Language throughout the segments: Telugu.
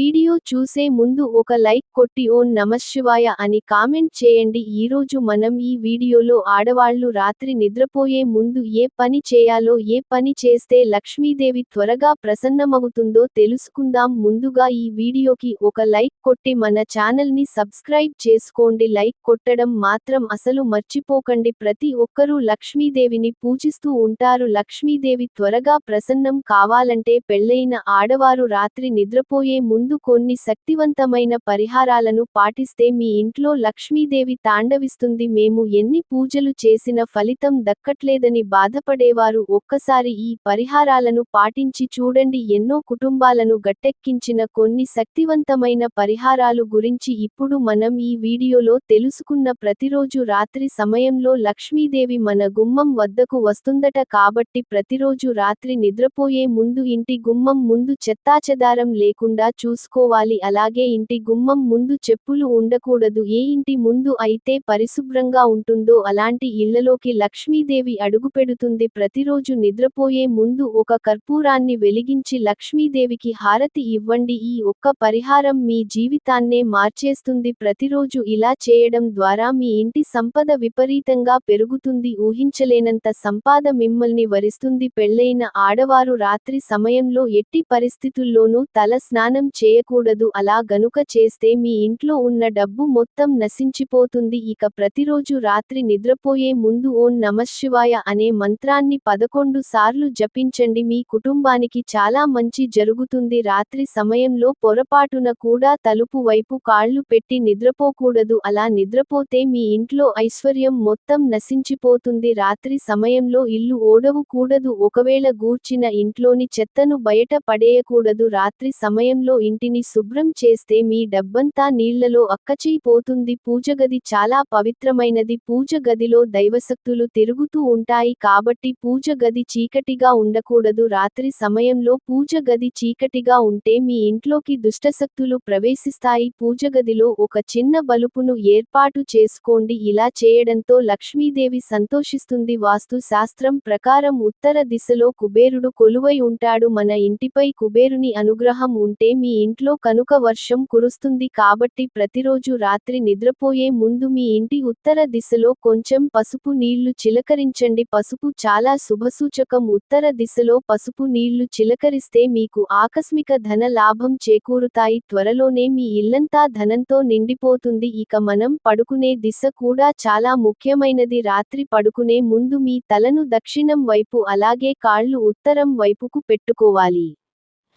ವಿಡಿಯೋ వీడియో చూసే ముందు ఒక లైక్ కొట్టి ఓ నమశివాయ అని కామెంట్ చేయండి. ఈరోజు మనం ఈ వీడియోలో ఆడవాళ్ళు రాత్రి నిద్రపోయే ముందు ఏ పని చేయాలో ఏ పని చేస్తే లక్ష్మీదేవి త్వరగా ప్రసన్నమవుతుందో తెలుసుకుందాం. ముందుగా ఈ వీడియోకి ఒక లైక్ కొట్టి మన ఛానల్ని సబ్స్క్రైబ్ చేసుకోండి. లైక్ కొట్టడం మాత్రం అసలు మర్చిపోకండి. ప్రతి ఒక్కరూ లక్ష్మీదేవిని పూజిస్తూ ఉంటారు. లక్ష్మీదేవి త్వరగా ప్రసన్నం కావాలంటే పెళ్ళైన ఆడవారు రాత్రి నిద్రపోయే ముందు కొన్ని కొన్ని శక్తివంతమైన పరిహారాలను పాటిస్తే మీ ఇంట్లో లక్ష్మీదేవి తాండవిస్తుంది. మేము ఎన్ని పూజలు చేసిన ఫలితం దక్కట్లేదని బాధపడేవారు. ఒక్కసారి ఈ పరిహారాలను పాటించి చూడండి. ఎన్నో కుటుంబాలను గట్టెక్కించిన కొన్ని శక్తివంతమైన పరిహారాలు గురించి ఇప్పుడు మనం ఈ వీడియోలో తెలుసుకున్న ప్రతిరోజు రాత్రి సమయంలో లక్ష్మీదేవి మన గుమ్మం వద్దకు వస్తుందట కాబట్టి ప్రతిరోజు రాత్రి నిద్రపోయే ముందు ఇంటి గుమ్మం ముందు చెత్తాచెదారం లేకుండా చూసుకో పెట్టుకోవాలి అలాగే ఇంటి గుమ్మం ముందు చెప్పులు ఉండకూడదు. ఏ ఇంటి ముందు అయితే పరిశుభ్రంగా ఉంటుందో అలాంటి ఇళ్ళలోకి లక్ష్మీదేవి అడుగుపెడుతుంది. ప్రతిరోజు నిద్రపోయే ముందు ఒక కర్పూరాన్ని వెలిగించి లక్ష్మీదేవికి హారతి ఇవ్వండి. ఈ ఒక్క పరిహారం మీ జీవితాన్నే మార్చేస్తుంది. ప్రతిరోజు ఇలా చేయడం ద్వారా మీ ఇంటి సంపద విపరీతంగా పెరుగుతుంది. ఊహించలేనంత సంపాద మిమ్మల్ని వరిస్తుంది. పెళ్ళైన ఆడవారు రాత్రి సమయంలో ఎట్టి పరిస్థితుల్లోనూ తల స్నానం చేయకూడదు. అలా గనుక చేస్తే మీ ఇంట్లో ఉన్న డబ్బు మొత్తం నశించిపోతుంది. ఇక ప్రతిరోజు రాత్రి నిద్రపోయే ముందు ఓం నమశివాయ అనే మంత్రాన్ని పదకొండు సార్లు జపించండి. మీ కుటుంబానికి చాలా మంచి జరుగుతుంది. రాత్రి సమయంలో పొరపాటున కూడా తలుపు వైపు కాళ్ళు పెట్టి నిద్రపోకూడదు. అలా నిద్రపోతే మీ ఇంట్లో ఐశ్వర్యం మొత్తం నశించిపోతుంది. రాత్రి సమయంలో ఇల్లు ఓడవు కూడదు ఒకవేళ గూర్చిన ఇంట్లోని చెత్తను బయట పడేయకూడదు. రాత్రి సమయంలో ఇంటిని శుభ్రం చేస్తే మీ డబ్బంతా నీళ్ళలో అక్కచేయిపోతుంది పూజగది చాలా పవిత్రమైనది. పూజ గదిలో దైవశక్తులు తిరుగుతూ ఉంటాయి కాబట్టి పూజ గది చీకటిగా ఉండకూడదు. రాత్రి సమయంలో పూజ గది చీకటిగా ఉంటే మీ ఇంట్లోకి దుష్టశక్తులు ప్రవేశిస్తాయి. పూజగదిలో ఒక చిన్న బలుపును ఏర్పాటు చేసుకోండి. ఇలా చేయడంతో లక్ష్మీదేవి సంతోషిస్తుంది. వాస్తు శాస్త్రం ప్రకారం ఉత్తర దిశలో కుబేరుడు కొలువై ఉంటాడు. మన ఇంటిపై కుబేరుని అనుగ్రహం ఉంటే మీ ఇంట్లో కనుక వర్షం కురుస్తుంది కాబట్టి ప్రతిరోజు రాత్రి నిద్రపోయే ముందు మీ ఇంటి ఉత్తర దిశలో కొంచెం పసుపు నీళ్ళు చిలకరించండి. పసుపు చాలా శుభసూచకం. ఉత్తర దిశలో పసుపు నీళ్ళు చిలకరిస్తే మీకు ఆకస్మిక ధన లాభం చేకూరుతాయి. త్వరలోనే మీ ఇల్లంతా ధనంతో నిండిపోతుంది. ఇక మనం పడుకునే దిశ కూడా చాలా ముఖ్యమైనది. రాత్రి పడుకునే ముందు మీ తలను దక్షిణం వైపు అలాగే కాళ్ళు ఉత్తరం వైపుకు పెట్టుకోవాలి.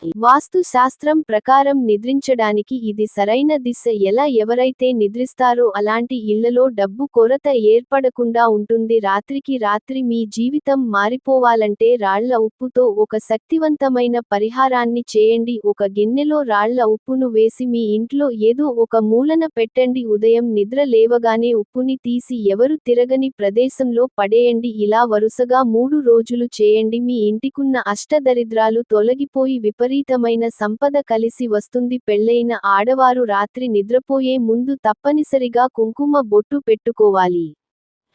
వాస్తు శాస్త్రం ప్రకారం నిద్రించడానికి ఇది సరైన దిశ ఎలా ఎవరైతే నిద్రిస్తారో అలాంటి ఇళ్ళలో డబ్బు కొరత ఏర్పడకుండా ఉంటుంది. రాత్రికి రాత్రి మీ జీవితం మారిపోవాలంటే రాళ్ళ ఉప్పుతో ఒక శక్తివంతమైన పరిహారాన్ని చేయండి. ఒక గిన్నెలో రాళ్ళ ఉప్పును వేసి మీ ఇంట్లో ఏదో ఒక మూలన పెట్టండి. ఉదయం నిద్ర లేవగానే ఉప్పుని తీసి ఎవరు తిరగని ప్రదేశంలో పడేయండి. ఇలా వరుసగా మూడు రోజులు చేయండి. మీ ఇంటికున్న అష్టదరిద్రాలు తొలగిపోయి విపరీతమైన సంపద కలిసి వస్తుంది. పెళ్ళైన ఆడవారు రాత్రి నిద్రపోయే ముందు తప్పనిసరిగా కుంకుమ బొట్టు పెట్టుకోవాలి.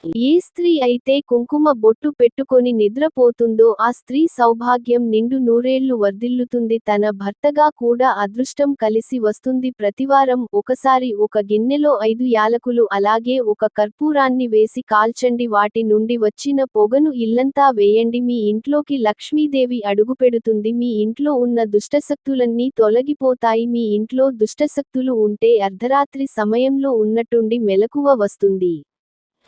ఏ స్త్రీ అయితే కుంకుమ బొట్టు పెట్టుకొని నిద్రపోతుందో ఆ స్త్రీ సౌభాగ్యం నిండు నూరేళ్ళు వర్ధిల్లుతుంది. తన భర్తగా కూడా అదృష్టం కలిసి వస్తుంది. ప్రతివారం ఒకసారి ఒక గిన్నెలో ఐదు యాలకులు అలాగే ఒక కర్పూరాన్ని వేసి కాల్చండి. వాటి నుండి వచ్చిన పొగను ఇల్లంతా వేయండి. మీ ఇంట్లోకి లక్ష్మీదేవి అడుగుపెడుతుంది. మీ ఇంట్లో ఉన్న దుష్టశక్తులన్నీ తొలగిపోతాయి. మీ ఇంట్లో దుష్టశక్తులు ఉంటే అర్ధరాత్రి సమయంలో ఉన్నట్టుండి మెలకువ వస్తుంది.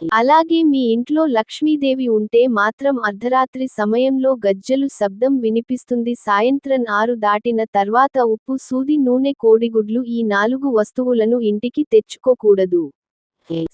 అలాగే మీ ఇంట్లో లక్ష్మీదేవి ఉంటే మాత్రం అర్ధరాత్రి సమయంలో గజ్జలు శబ్దం వినిపిస్తుంది. సాయంత్రం ఆరు దాటిన తర్వాత ఉప్పు సూది నూనె కోడిగుడ్లు ఈ నాలుగు వస్తువులను ఇంటికి తెచ్చుకోకూడదు.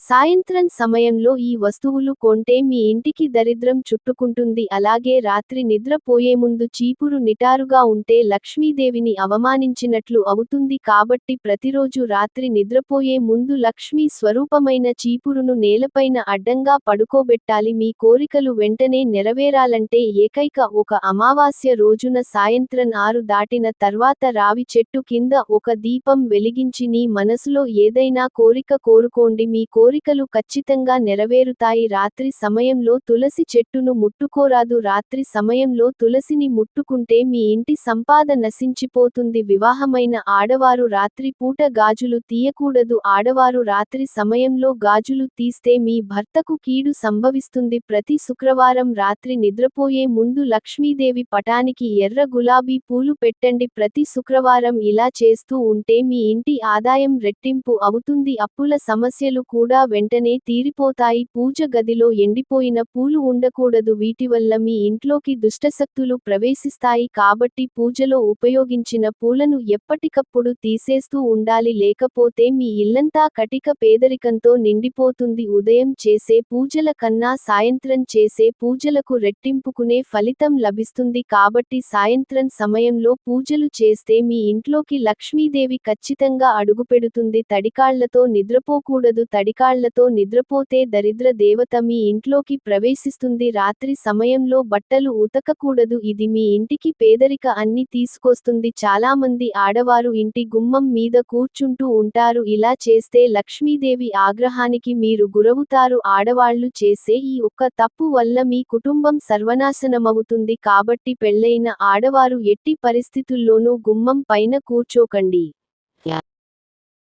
సాయంత్రం సమయంలో ఈ వస్తువులు కొంటే మీ ఇంటికి దరిద్రం చుట్టుకుంటుంది. అలాగే రాత్రి నిద్రపోయే ముందు చీపురు నిటారుగా ఉంటే లక్ష్మీదేవిని అవమానించినట్లు అవుతుంది. కాబట్టి ప్రతిరోజు రాత్రి నిద్రపోయే ముందు లక్ష్మీ స్వరూపమైన చీపురును నేలపైన అడ్డంగా పడుకోబెట్టాలి. మీ కోరికలు వెంటనే నెరవేరాలంటే ఏకైక ఒక అమావాస్య రోజున సాయంత్రం ఆరు దాటిన తర్వాత రావి చెట్టు కింద ఒక దీపం వెలిగించి నీ మనసులో ఏదైనా కోరిక కోరుకోండి. మీ కోరికలు ఖచ్చితంగా నెరవేరుతాయి. రాత్రి సమయంలో తులసి చెట్టును ముట్టుకోరాదు. రాత్రి సమయంలో తులసిని ముట్టుకుంటే మీ ఇంటి సంపాద నశించిపోతుంది. వివాహమైన ఆడవారు రాత్రి పూట గాజులు తీయకూడదు. ఆడవారు రాత్రి సమయంలో గాజులు తీస్తే మీ భర్తకు కీడు సంభవిస్తుంది. ప్రతి శుక్రవారం రాత్రి నిద్రపోయే ముందు లక్ష్మీదేవి పటానికి ఎర్ర గులాబీ పూలు పెట్టండి. ప్రతి శుక్రవారం ఇలా చేస్తూ ఉంటే మీ ఇంటి ఆదాయం రెట్టింపు అవుతుంది. అప్పుల సమస్యలు కూడా వెంటనే తీరిపోతాయి. పూజ గదిలో ఎండిపోయిన పూలు ఉండకూడదు. వీటి వల్ల మీ ఇంట్లోకి దుష్టశక్తులు ప్రవేశిస్తాయి. కాబట్టి పూజలో ఉపయోగించిన పూలను ఎప్పటికప్పుడు తీసేస్తూ ఉండాలి. లేకపోతే మీ ఇల్లంతా కటిక పేదరికంతో నిండిపోతుంది. ఉదయం చేసే పూజల కన్నా సాయంత్రం చేసే పూజలకు రెట్టింపుకునే ఫలితం లభిస్తుంది. కాబట్టి సాయంత్రం సమయంలో పూజలు చేస్తే మీ ఇంట్లోకి లక్ష్మీదేవి ఖచ్చితంగా అడుగుపెడుతుంది. తడికాళ్ళతో నిద్రపోకూడదు. తడికాళ్ళతో నిద్రపోతే దరిద్ర దేవత మీ ఇంట్లోకి ప్రవేశిస్తుంది. రాత్రి సమయంలో బట్టలు ఉతకకూడదు. ఇది మీ ఇంటికి పేదరిక అన్ని తీసుకొస్తుంది. చాలామంది ఆడవారు ఇంటి గుమ్మం మీద కూర్చుంటూ ఉంటారు. ఇలా చేస్తే లక్ష్మీదేవి ఆగ్రహానికి మీరు గురవుతారు. ఆడవాళ్ళు చేసే ఈ ఒక్క తప్పు వల్ల మీ కుటుంబం సర్వనాశనమవుతుంది. కాబట్టి పెళ్ళైన ఆడవారు ఎట్టి పరిస్థితుల్లోనూ గుమ్మం పైన కూర్చోకండి.